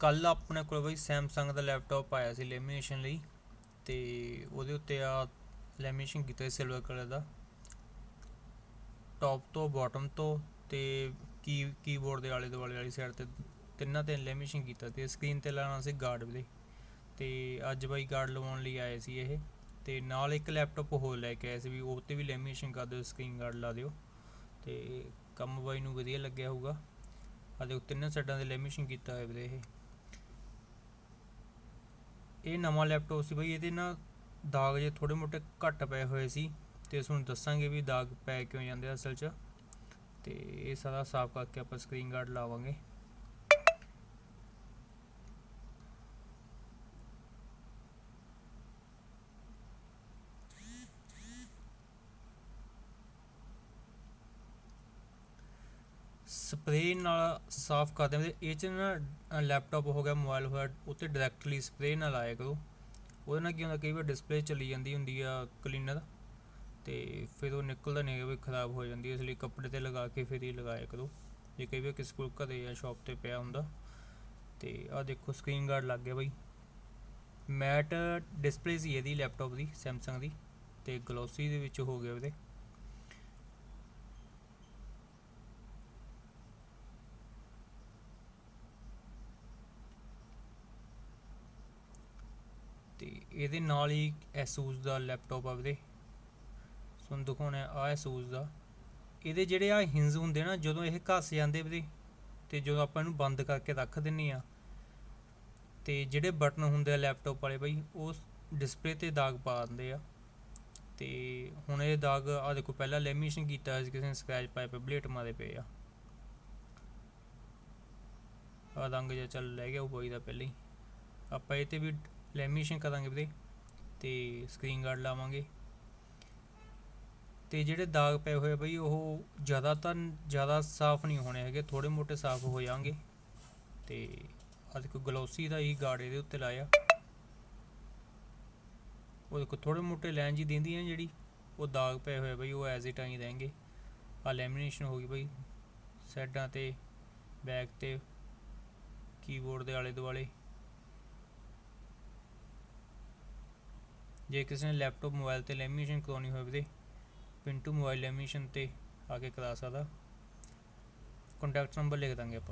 ਕੱਲ ਆਪਣੇ ਕੋਲ ਬਈ ਸੈਮਸੰਗ ਦਾ ਲੈਪਟਾਪ ਆਇਆ ਸੀ ਲੈਮੀਨੇਸ਼ਨ ਲਈ ਤੇ ਉਹਦੇ ਉੱਤੇ ਆ ਲੈਮੀਨੇਸ਼ਨ ਕੀਤਾ ਸੀ ਸਿਲਵਰ ਕਲਰ ਦਾ। ਟੌਪ ਤੋਂ ਬਾਟਮ ਤੋਂ ਤੇ ਕੀ ਕੀਬੋਰਡ ਦੇ ਆਲੇ ਦੁਆਲੇ ਵਾਲੀ ਸਾਈਡ ਤੇ ਤਿੰਨਾਂ ਤੇ ਲੈਮੀਨੇਸ਼ਨ ਕੀਤਾ ਤੇ ਸਕਰੀਨ ਤੇ ਲਾਉਣਾ ਸੀ ਗਾਰਡ ਵੀ ਤੇ ਅੱਜ ਬਾਈ ਗਾਰਡ ਲਵਾਉਣ ਲਈ ਆਏ ਸੀ ਇਹ ਤੇ ਨਾਲ ਇੱਕ ਲੈਪਟਾਪ ਹੋਰ ਲੈ ਕੇ ਆਏ ਸੀ ਵੀ ਉਹ ਤੇ ਵੀ ਲੈਮੀਨੇਸ਼ਨ ਕਰ ਦਿਓ ਸਕਰੀਨ ਗਾਰਡ ਲਾ ਦਿਓ ਤੇ ਕੰਮ ਬਾਈ ਨੂੰ ਵਧੀਆ ਲੱਗਿਆ ਹੋਊਗਾ। ਆ ਦੇਖੋ ਤਿੰਨਾਂ ਸਾਈਡਾਂ ਤੇ ਲੈਮੀਨੇਸ਼ਨ ਕੀਤਾ ਹੋਇਆ ਵੀਰੇ ਇਹ। ਇਹ ਨਵਾਂ ਲੈਪਟਾਪ ਸੀ ਬਈ, ਇਹਦੇ ਨਾ ਦਾਗ ਜੇ ਥੋੜੇ ਮੋਟੇ ਘੱਟ ਪਏ ਹੋਏ ਸੀ ਤੇ ਤੁਹਾਨੂੰ ਦੱਸਾਂਗੇ ਵੀ ਦਾਗ ਪੈ ਕਿਉਂ ਜਾਂਦੇ ਅਸਲ 'ਚ ਤੇ ਇਹ ਸਾਰਾ ਸਾਫ਼ ਕਰਕੇ ਆਪਾਂ ਸਕਰੀਨ ਗਾਰਡ ਲਾਵਾਂਗੇ। ਸਪਰੇਅ ਨਾਲ ਸਾਫ਼ ਕਰਦੇ ਹਾਂ ਇਹ ਚ ਨਾ ਲੈਪਟਾਪ ਹੋ ਗਿਆ ਮੋਬਾਈਲ ਹੋਇਆ ਉੱਤੇ ਡਾਇਰੈਕਟਲੀ ਸਪਰੇਅ ਨਾਲ ਆਇਆ ਕਰੋ। ਉਹਦੇ ਨਾਲ ਕੀ ਹੁੰਦਾ, ਕਈ ਵਾਰ ਡਿਸਪਲੇ ਚਲੀ ਜਾਂਦੀ ਹੁੰਦੀ ਆ ਕਲੀਨਰ ਤੇ ਫਿਰ ਉਹ ਨਿਕਲਦਾ ਨਹੀਂ ਵੀ ਖਰਾਬ ਹੋ ਜਾਂਦੀ ਇਸ ਲਈ ਕੱਪੜੇ ਤੇ ਲਗਾ ਕੇ ਫਿਰ ਹੀ ਲਗਾਇਆ ਕਰੋ। ਜੇ ਕਈ ਵਾਰ ਕਿਸੇ ਕੋਲ ਘਰੇ ਜਾਂ ਸ਼ਾਪ ਤੇ ਪਿਆ ਹੁੰਦਾ, ਤੇ ਆਹ ਦੇਖੋ ਸਕਰੀਨ ਗਾਰਡ ਲੱਗ ਗਿਆ ਬਈ। ਮੈਟ ਡਿਸਪਲੇ ਸੀ ਇਹਦੀ ਲੈਪਟਾਪ ਦੀ ਸੈਮਸੰਗ ਦੀ, ਤੇ ਗਲੋਸੀ ਦੇ ਵਿੱਚ ਹੋ ਗਿਆ ਉਹਦੇ ਤੇ ਇਹਦੇ ਨਾਲ ਹੀ ਐਸੂਸ ਦਾ ਲੈਪਟਾਪ ਆ ਵੀਰੇ। ਤੁਹਾਨੂੰ ਦਿਖਾਉਣਾ ਆ ਐਸੂਸ ਦਾ। ਇਹਦੇ ਜਿਹੜੇ ਆ ਹਿੰਜ ਹੁੰਦੇ ਨਾ, ਜਦੋਂ ਇਹ ਘਸ ਜਾਂਦੇ ਵੀਰੇ, ਤੇ ਜਦੋਂ ਆਪਾਂ ਇਹਨੂੰ ਬੰਦ ਕਰਕੇ ਰੱਖ ਦਿੰਨੇ ਆ ਤੇ ਜਿਹੜੇ ਬਟਨ ਹੁੰਦੇ ਆ ਲੈਪਟਾਪ ਵਾਲੇ ਬਈ, ਉਹ ਡਿਸਪਲੇ ਤੇ ਦਾਗ ਪਾ ਦਿੰਦੇ ਆ। ਤੇ ਹੁਣ ਇਹ ਦਾਗ, ਆ ਦੇਖੋ, ਪਹਿਲਾਂ ਲੈਮੀਨੇਸ਼ਨ ਕੀਤਾ ਹੋਇਆ ਸੀ, ਕਿਸੇ ਨੇ ਸਕ੍ਰੈਚ ਪਾਏ ਪਏ ਬਲੇਟ ਮਾਰੇ ਪਏ ਆ। ਆ ਰੰਗ ਜਿਹਾ ਚੱਲ ਲੈ ਗਿਆ ਉਹ ਬੋਈ ਦਾ ਪਹਿਲਾਂ ਹੀ। ਆਪਾਂ ਇਹ ਤੇ ਵੀ ਲੈਮੀਨੇਸ਼ਨ ਕਰਾਂਗੇ ਵੀਰੇ ਤੇ ਸਕਰੀਨ ਗਾਰਡ ਲਾਵਾਂਗੇ। ਤੇ ਜਿਹੜੇ ਦਾਗ ਪਏ ਹੋਏ ਆ ਬਈ, ਉਹ ਜ਼ਿਆਦਾਤਰ ਜ਼ਿਆਦਾ ਸਾਫ਼ ਨਹੀਂ ਹੋਣੇ ਹੈਗੇ ਥੋੜੇ ਮੋਟੇ ਸਾਫ਼ ਹੋ ਜਾਣਗੇ। ਤੇ ਆ ਦੇਖੋ, ਗਲੋਸੀ ਦਾ ਹੀ ਗਾਰਡ ਇਹਦੇ ਉੱਤੇ ਲਾਇਆ। ਉਹ ਦੇਖੋ ਥੋੜੇ ਮੋਟੇ ਲਾਈਨ ਜੀ ਦਿੰਦੀ ਹੈ ਜਿਹੜੀ, ਉਹ ਦਾਗ ਪਏ ਹੋਏ ਬਈ, ਉਹ ਐਜ਼ ਇਟ ਆਈ ਰਹਿਣਗੇ। ਆ ਲੈਮੀਨੇਸ਼ਨ ਹੋ ਗਈ ਬਈ ਸਾਈਡਾਂ ਤੇ, ਬੈਕ ਤੇ ਕੀਬੋਰਡ ਦੇ ਆਲੇ ਦੁਆਲੇ ਜੇ ਕਿਸੇ ਨੇ ਲੈਪਟਾਪ ਮੋਬਾਈਲ ਤੇ ਲੈਮੀਨੇਸ਼ਨ ਕਰਾਉਣੀ ਹੋਵੇ ਵੀਰੇ ਪਿੰਟੂ ਮੋਬਾਈਲ ਲੈਮੀਨੇਸ਼ਨ ਤੇ ਆ ਕੇ ਕਰਾ ਸਕਦਾ। ਕੰਟੈਕਟ ਨੰਬਰ ਲਿਖ ਦਾਂਗੇ ਆਪਾਂ।